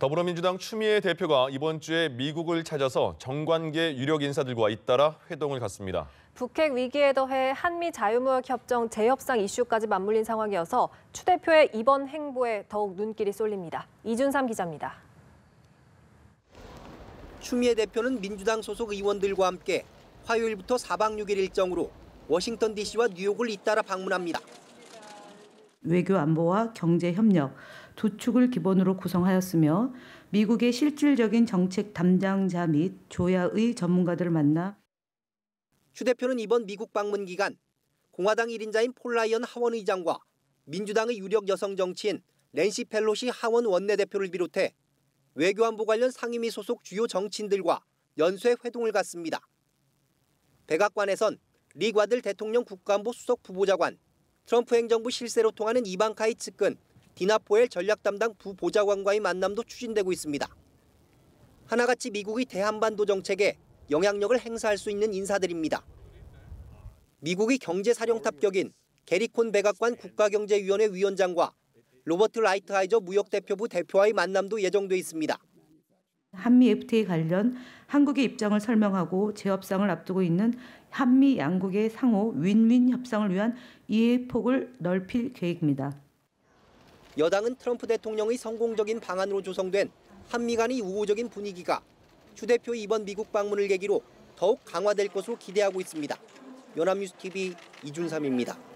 더불어민주당 추미애 대표가 이번 주에 미국을 찾아서 정관계 유력 인사들과 잇따라 회동을 갖습니다. 북핵 위기에 더해 한미 자유무역 협정 재협상 이슈까지 맞물린 상황이어서 추 대표의 이번 행보에 더욱 눈길이 쏠립니다. 이준삼 기자입니다. 추미애 대표는 민주당 소속 의원들과 함께 화요일부터 4박 6일 일정으로 워싱턴 DC와 뉴욕을 잇따라 방문합니다. 외교 안보와 경제 협력 두 축을 기본으로 구성하였으며 미국의 실질적인 정책 담당자 및 조야의 전문가들을 만나 추 대표는 이번 미국 방문 기간 공화당 1인자인 폴 라이언 하원 의장과 민주당의 유력 여성 정치인 낸시 펠로시 하원 원내대표를 비롯해 외교안보 관련 상임위 소속 주요 정치인들과 연쇄 회동을 갖습니다. 백악관에선 리 과들 대통령 국가안보 수석 부보좌관, 트럼프 행정부 실세로 통하는 이방카이 측근 디나포엘 전략 담당 부보좌관과의 만남도 추진되고 있습니다. 하나같이 미국의 대한반도 정책에 영향력을 행사할 수 있는 인사들입니다. 미국의 경제 사령 탑격인 게리콘 백악관 국가경제위원회 위원장과 로버트 라이트하이저 무역대표부 대표와의 만남도 예정돼 있습니다. 한미 FTA 관련 한국의 입장을 설명하고 재협상을 앞두고 있는 한미 양국의 상호 윈윈 협상을 위한 이해 폭을 넓힐 계획입니다. 여당은 트럼프 대통령의 성공적인 방안으로 조성된 한미 간의 우호적인 분위기가 추 대표 이번 미국 방문을 계기로 더욱 강화될 것으로 기대하고 있습니다. 연합뉴스 TV 이준삼입니다.